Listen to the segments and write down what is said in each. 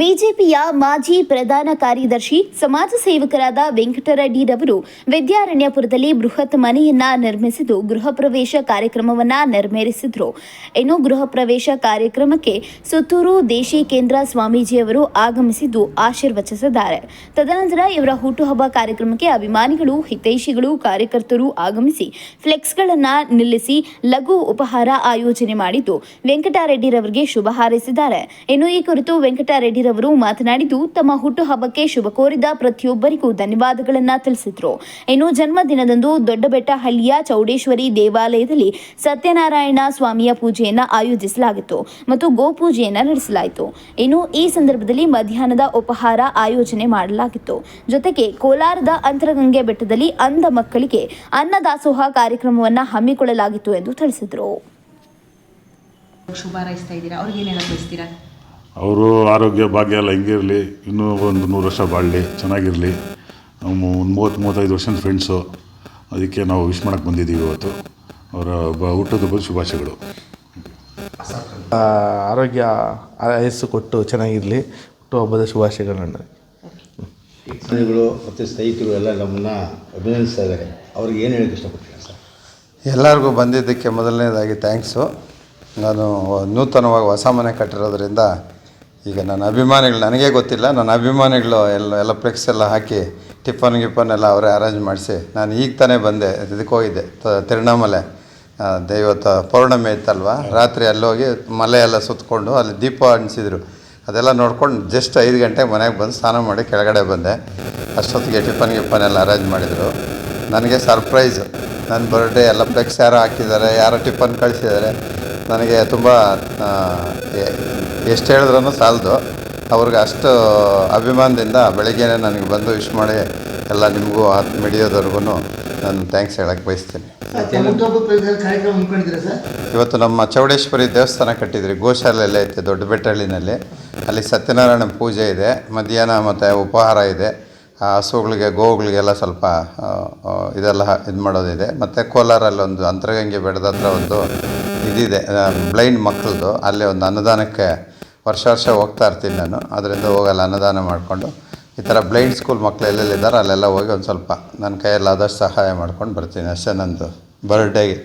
ಬಿಜೆಪಿಯ ಮಾಜಿ ಪ್ರಧಾನ ಕಾರ್ಯದರ್ಶಿ, ಸಮಾಜ ಸೇವಕರಾದ ವೆಂಕಟರೆಡ್ಡಿರವರು ವಿದ್ಯಾರಣ್ಯಪುರದಲ್ಲಿ ಬೃಹತ್ ಮನೆಯನ್ನ ನಿರ್ಮಿಸಿದ್ದು, ಗೃಹ ಪ್ರವೇಶ ಕಾರ್ಯಕ್ರಮವನ್ನ ನೆರವೇರಿಸಿದ್ರು. ಇನ್ನು ಗೃಹ ಪ್ರವೇಶ ಕಾರ್ಯಕ್ರಮಕ್ಕೆ ಸುತ್ತೂರು ದೇಶಿ ಕೇಂದ್ರ ಸ್ವಾಮೀಜಿಯವರು ಆಗಮಿಸಿದ್ದು ಆಶೀರ್ವಚಿಸಿದ್ದಾರೆ. ತದನಂತರ ಇವರ ಹುಟ್ಟುಹಬ್ಬ ಕಾರ್ಯಕ್ರಮಕ್ಕೆ ಅಭಿಮಾನಿಗಳು, ಹಿತೈಷಿಗಳು, ಕಾರ್ಯಕರ್ತರು ಆಗಮಿಸಿ ಫ್ಲೆಕ್ಸ್ಗಳನ್ನ ನಿಲ್ಲಿಸಿ ಲಘು ಉಪಹಾರ ಆಯೋಜನೆ ಮಾಡಿದ್ದು ವೆಂಕಟರೆಡ್ಡಿರವರಿಗೆ ಶುಭ ಹಾರೈಸಿದ್ದಾರೆ. ಇನ್ನು ಈ ಕುರಿತು ವೆಂಕಟರೆಡ್ಡಿರವರು ಮಾತನಾಡಿದ್ದು, ತಮ್ಮ ಹುಟ್ಟುಹಬ್ಬಕ್ಕೆ ಶುಭ ಕೋರಿದ ಪ್ರತಿಯೊಬ್ಬರಿಗೂ ಧನ್ಯವಾದಗಳನ್ನು ತಿಳಿಸಿದರು. ಇನ್ನು ಜನ್ಮದಿನದಂದು ದೊಡ್ಡಬೆಟ್ಟಹಳ್ಳಿಯ ಚೌಡೇಶ್ವರಿ ದೇವಾಲಯದಲ್ಲಿ ಸತ್ಯನಾರಾಯಣ ಸ್ವಾಮಿಯ ಪೂಜೆಯನ್ನು ಆಯೋಜಿಸಲಾಗಿತ್ತು ಮತ್ತು ಗೋಪೂಜೆಯನ್ನು ನಡೆಸಲಾಯಿತು. ಇನ್ನು ಈ ಸಂದರ್ಭದಲ್ಲಿ ಮಧ್ಯಾಹ್ನದ ಉಪಹಾರ ಆಯೋಜನೆ ಮಾಡಲಾಗಿತ್ತು. ಜೊತೆಗೆ ಕೋಲಾರದ ಅಂತರಗಂಗೆ ಬೆಟ್ಟದಲ್ಲಿ ಅಂಧ ಮಕ್ಕಳಿಗೆ ಅನ್ನದಾಸೋಹ ಕಾರ್ಯಕ್ರಮವನ್ನು ಹಮ್ಮಿಕೊಳ್ಳಲಾಗಿತ್ತು ಎಂದು ತಿಳಿಸಿದರು. ಶುಭಾರೈಸ್ತಾ ಇದ್ದೀರಾ? ಅವ್ರಿಗೆ ಏನೇನು ಬಯಸ್ತೀರಾ? ಅವರು ಆರೋಗ್ಯ ಭಾಗ್ಯ ಎಲ್ಲ ಇರಲಿ ಇನ್ನೂ ಒಂದು ನೂರು ವರ್ಷ ಬಾಳಲಿ ಚೆನ್ನಾಗಿರಲಿ. ಒಂದು ಮೂವತ್ತು ಮೂವತ್ತೈದು ವರ್ಷದ ಫ್ರೆಂಡ್ಸು ಅದಕ್ಕೆ ನಾವು ವಿಶ್ ಮಾಡೋಕ್ಕೆ ಬಂದಿದ್ದೀವಿ ಇವತ್ತು. ಅವರ ಬ ಹುಟ್ಟುಹಬ್ಬದ ಶುಭಾಶಯಗಳು. ಆರೋಗ್ಯ ಆಯಸ್ಸು ಕೊಟ್ಟು ಚೆನ್ನಾಗಿರಲಿ. ಹುಟ್ಟುಹಬ್ಬದ ಶುಭಾಶಯಗಳನ್ನು ಅಭಿಮಾನಿಗಳು ಮತ್ತು ಸ್ನೇಹಿತರು ಎಲ್ಲ ನಮ್ಮನ್ನು ಅಭಿನಂದಿಸ್ತಾ ಇದ್ದಾರೆ. ಅವ್ರಿಗೆ ಏನು ಹೇಳಕ್ಕೆ ಇಷ್ಟಪಡ್ತೀನಿ ಸರ್? ಎಲ್ಲರಿಗೂ ಬಂದಿದ್ದಕ್ಕೆ ಮೊದಲನೇದಾಗಿ ಥ್ಯಾಂಕ್ಸು ನಾನು ನೂತನವಾಗಿ ಹೊಸ ಮನೆ ಕಟ್ಟಿರೋದ್ರಿಂದ ಈಗ ನನ್ನ ಅಭಿಮಾನಿಗಳು, ನನಗೆ ಗೊತ್ತಿಲ್ಲ, ನನ್ನ ಅಭಿಮಾನಿಗಳು ಎಲ್ಲ ಎಲ್ಲ ಫ್ಲೆಕ್ಸ್ ಎಲ್ಲ ಹಾಕಿ ಟಿಫನ್ ಗಿಫನ್ ಎಲ್ಲ ಅವರೇ ಅರೇಂಜ್ ಮಾಡಿಸಿ ನಾನು ಈಗ ತಾನೇ ಬಂದೆ, ಇದಕ್ಕೆ ಹೋಗಿದ್ದೆ ತಿರುವಣ್ಣಾಮಲೆ ದೈವತ ಪೌರ್ಣಮಿ ಇತ್ತಲ್ವ ರಾತ್ರಿ ಅಲ್ಲೋಗಿ ಮಲೆ ಎಲ್ಲ ಸುತ್ತಕೊಂಡು ಅಲ್ಲಿ ದೀಪ ಅಣಿಸಿದ್ರು ಅದೆಲ್ಲ ನೋಡ್ಕೊಂಡು ಜಸ್ಟ್ ಐದು ಗಂಟೆಗೆ ಮನೆಗೆ ಬಂದು ಸ್ನಾನ ಮಾಡಿ ಕೆಳಗಡೆ ಬಂದೆ. ಅಷ್ಟೊತ್ತಿಗೆ ಟಿಫನ್ ಗಿಫನ್ ಎಲ್ಲ ಅರೇಂಜ್ ಮಾಡಿದರು. ನನಗೆ ಸರ್ಪ್ರೈಸು ನನ್ನ ಬರ್ಡೇ ಎಲ್ಲ ಫ್ಲೆಕ್ಸ್ ಯಾರೋ ಹಾಕಿದ್ದಾರೆ, ಯಾರೋ ಟಿಫನ್ ಕಳಿಸಿದ್ದಾರೆ. ನನಗೆ ತುಂಬ ಎಷ್ಟು ಹೇಳಿದ್ರೂ ಸಾಲದು. ಅವ್ರಿಗೆ ಅಷ್ಟು ಅಭಿಮಾನದಿಂದ ಬೆಳಗ್ಗೆನೇ ನನಗೆ ಬಂದು ವಿಶ್ ಮಾಡಿ ಎಲ್ಲ ನಿಮಗೂ ಮೀಡಿಯಾದವ್ರಿಗೂ ನಾನು ಥ್ಯಾಂಕ್ಸ್ ಹೇಳಕ್ಕೆ ಬಯಸ್ತೀನಿ. ಇವತ್ತು ನಮ್ಮ ಚೌಡೇಶ್ವರಿ ದೇವಸ್ಥಾನ ಕಟ್ಟಿದ್ರಿ ಗೋಶಾಲೆಯಲ್ಲೇ ಐತೆ ದೊಡ್ಡ ಬೆಟ್ಟಹಳ್ಳಿನಲ್ಲಿ ಅಲ್ಲಿ ಸತ್ಯನಾರಾಯಣ ಪೂಜೆ ಇದೆ ಮಧ್ಯಾಹ್ನ ಮತ್ತು ಉಪಹಾರ ಇದೆ. ಆ ಹಸುಗಳಿಗೆ ಗೋವುಗಳಿಗೆಲ್ಲ ಸ್ವಲ್ಪ ಇದೆಲ್ಲ ಇದು ಮಾಡೋದಿದೆ. ಮತ್ತು ಕೋಲಾರಲ್ಲಿ ಒಂದು ಅಂತರಗಂಗೆ ಬೆಟ್ಟದ ಹತ್ರ ಒಂದು ಇದಿದೆ ಬ್ಲೈಂಡ್ ಮಕ್ಕಳದು ಅಲ್ಲೇ ಒಂದು ಅನ್ನದಾನಕ್ಕೆ ವರ್ಷ ವರ್ಷ ಹೋಗ್ತಾ ಇರ್ತೀನಿ ನಾನು. ಅದರಿಂದ ಹೋಗಲ್ಲ ಅನ್ನದಾನ ಮಾಡಿಕೊಂಡು. ಈ ಥರ ಬ್ಲೈಂಡ್ ಸ್ಕೂಲ್ ಮಕ್ಕಳು ಎಲ್ಲೆಲ್ಲಿದ್ದಾರೆ ಅಲ್ಲೆಲ್ಲ ಹೋಗಿ ಒಂದು ಸ್ವಲ್ಪ ನನ್ನ ಕೈಯಲ್ಲಿ ಆದಷ್ಟು ಸಹಾಯ ಮಾಡ್ಕೊಂಡು ಬರ್ತೀನಿ. ಅಷ್ಟೇ ನಂದು ಬರ್ಡೇಗೆ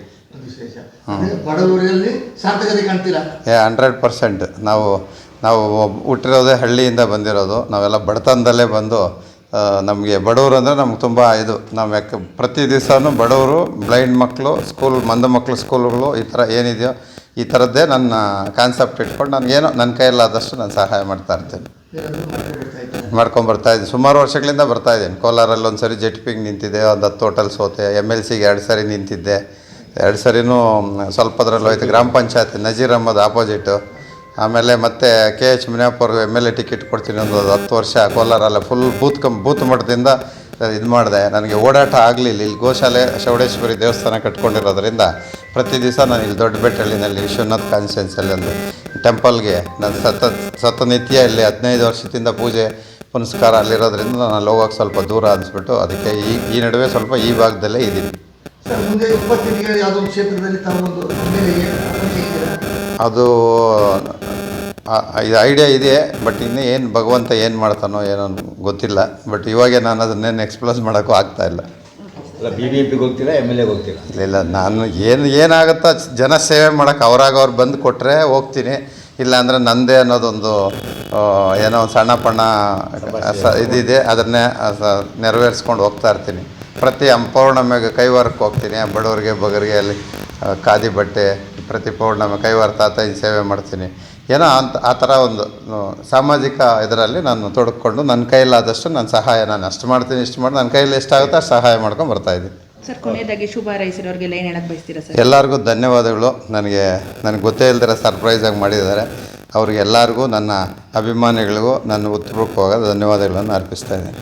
ಏ ಹಂಡ್ರೆಡ್ ಪರ್ಸೆಂಟ್ ನಾವು ನಾವು ಹುಟ್ಟಿರೋದೇ ಹಳ್ಳಿಯಿಂದ ಬಂದಿರೋದು. ನಾವೆಲ್ಲ ಬಡತನದಲ್ಲೇ ಬಂದು ನಮಗೆ ಬಡವರು ಅಂದರೆ ನಮ್ಗೆ ತುಂಬ ಇದು ನಾವು ಯಾಕೆ ಪ್ರತಿ ದಿವಸನೂ ಬಡವರು ಬ್ಲೈಂಡ್ ಮಕ್ಕಳು ಸ್ಕೂಲ್ ಮಂದ ಮಕ್ಕಳು ಸ್ಕೂಲ್ಗಳು ಈ ಥರ ಏನಿದೆಯೋ ಈ ಥರದ್ದೇ ನನ್ನ ಕಾನ್ಸೆಪ್ಟ್ ಇಟ್ಕೊಂಡು ನಾನು ಏನೋ ನನ್ನ ಕೈಯಲ್ಲಾದಷ್ಟು ನಾನು ಸಹಾಯ ಮಾಡ್ತಾ ಇರ್ತೀನಿ. ಮಾಡ್ಕೊಂಡು ಬರ್ತಾ ಇದ್ದೀನಿ. ಸುಮಾರು ವರ್ಷಗಳಿಂದ ಬರ್ತಾ ಇದ್ದೀನಿ. ಕೋಲಾರಲ್ಲಿ ಒಂದು ಸರಿ ಜೆಟ್ ಪಿಂಗ್ ನಿಂತಿದ್ದೆ, ಒಂದು ಹತ್ತು ಹೋಟೆಲ್ ಸೋತೆ ಎಂ ಎಲ್ ಸಿಗೆ ಎರಡು ಸರಿ ನಿಂತಿದ್ದೆ. ಎರಡು ಸರಿನೂ ಸ್ವಲ್ಪದ್ರಲ್ಲಿ ಹೋಯ್ತು. ಗ್ರಾಮ ಪಂಚಾಯತ್, ನಜೀರ್ ಅಹಮದ್ ಆಪೋಸಿಟು ಆಮೇಲೆ ಮತ್ತೆ ಕೆ ಎಚ್ ಮುನಿಯಪ್ಪವ್ರ ಎಂ ಎಲ್ ಎ ಟಿಕೆಟ್ ಕೊಡ್ತೀನಿ ಒಂದು ಹತ್ತು ವರ್ಷ ಕೋಲಾರಲ್ಲ ಫುಲ್ ಬೂತ್ ಕಂ ಬೂತ್ ಮಟ್ಟದಿಂದ ಇದು ಮಾಡಿದೆ. ನನಗೆ ಓಡಾಟ ಆಗಲಿಲ್ಲ. ಇಲ್ಲಿ ಗೋಶಾಲೆ ಚೌಡೇಶ್ವರಿ ದೇವಸ್ಥಾನ ಕಟ್ಕೊಂಡಿರೋದ್ರಿಂದ ಪ್ರತಿ ದಿವಸ ನಾನು ಇಲ್ಲಿ ದೊಡ್ಡ ಬೆಟ್ಟಳ್ಳಿನಲ್ಲಿ ವಿಶ್ವನಾಥ್ ಕಾನ್ಸ್ಟೆನ್ಸಲ್ಲಿ ಒಂದು ಟೆಂಪಲ್ಗೆ ನಾನು ಸತ ಸತನಿತ್ಯ ಇಲ್ಲಿ ಹದಿನೈದು ವರ್ಷದಿಂದ ಪೂಜೆ ಪುನಸ್ಕಾರ ಅಲ್ಲಿರೋದ್ರಿಂದ ನಾನು ಅಲ್ಲಿ ಹೋಗೋಕೆ ಸ್ವಲ್ಪ ದೂರ ಅನಿಸ್ಬಿಟ್ಟು ಅದಕ್ಕೆ ಈ ಈ ನಡುವೆ ಸ್ವಲ್ಪ ಈ ಭಾಗದಲ್ಲೇ ಇದ್ದೀನಿ. ಅದು ಇದು ಐಡಿಯಾ ಇದೆ ಬಟ್ ಇನ್ನೂ ಏನು ಭಗವಂತ ಏನು ಮಾಡ್ತಾನೋ ಏನೋ ಗೊತ್ತಿಲ್ಲ. ಬಟ್ ಇವಾಗೆ ನಾನು ಅದನ್ನೇನು ಎಕ್ಸ್ಪ್ಲೋಸ್ ಮಾಡೋಕ್ಕೂ ಆಗ್ತಾ ಇಲ್ಲ. ಬಿ ಬಿ ಎಂ ಪಿಗೆ ಹೋಗ್ತೀರಾ ಎಂ ಎಲ್ ಎಗೆ ಹೋಗ್ತೀರಾ? ಇಲ್ಲ ನಾನು ಏನು ಏನಾಗುತ್ತೋ ಜನ ಸೇವೆ ಮಾಡೋಕ್ಕೆ ಅವರಾಗ ಅವ್ರು ಬಂದು ಕೊಟ್ಟರೆ ಹೋಗ್ತೀನಿ. ಇಲ್ಲಾಂದರೆ ನಂದೇ ಅನ್ನೋದೊಂದು ಏನೋ ಒಂದು ಸಣ್ಣ ಪಣ್ಣ ಇದಿದೆ ಅದನ್ನೇ ನೆರವೇರಿಸ್ಕೊಂಡು ಹೋಗ್ತಾ ಇರ್ತೀನಿ. ಪ್ರತಿ ಪೌರ್ಣಮೆಗೆ ಕೈವಾರಕ್ಕೆ ಹೋಗ್ತೀನಿ ಆ ಬಡವರಿಗೆ ಬಗರಿಗೆ ಅಲ್ಲಿ ಖಾದಿ ಬಟ್ಟೆ ಪ್ರತಿ ಪೌರ್ಣಮೆ ಕೈವಾರ ತಾತ ಸೇವೆ ಮಾಡ್ತೀನಿ. ಏನೋ ಅಂತ ಆ ಥರ ಒಂದು ಸಾಮಾಜಿಕ ಇದರಲ್ಲಿ ನಾನು ತೊಡಕೊಂಡು ನನ್ನ ಕೈಯಲ್ಲಾದಷ್ಟು ನಾನು ಸಹಾಯ ನಾನು ಅಷ್ಟು ಮಾಡ್ತೀನಿ ಇಷ್ಟು ಮಾಡಿ ನನ್ನ ಕೈಯಲ್ಲಿ ಎಷ್ಟಾಗುತ್ತೋ ಅಷ್ಟು ಸಹಾಯ ಮಾಡ್ಕೊಂಡು ಬರ್ತಾಯಿದ್ದೀನಿ ಸರ್ ಕೊನೆಯದಾಗಿ ಶುಭ ಹಾರೈಸಿರೋರಿಗೆಲ್ಲ ಏನು ಹೇಳಕ್ ಬಯಸ್ತೀರಾ ಸರ್? ಎಲ್ಲರಿಗೂ ಧನ್ಯವಾದಗಳು. ನನಗೆ ನನಗೆ ಗೊತ್ತೇ ಇಲ್ದಿರ ಸರ್ಪ್ರೈಸಾಗಿ ಮಾಡಿದ್ದಾರೆ. ಅವ್ರಿಗೆ ಎಲ್ಲರಿಗೂ ನನ್ನ ಅಭಿಮಾನಿಗಳಿಗೂ ನನ್ನ ಉತ್ಪೂರ್ವಕವಾದ ಧನ್ಯವಾದಗಳನ್ನು ಅರ್ಪಿಸ್ತಾ ಇದ್ದೀನಿ.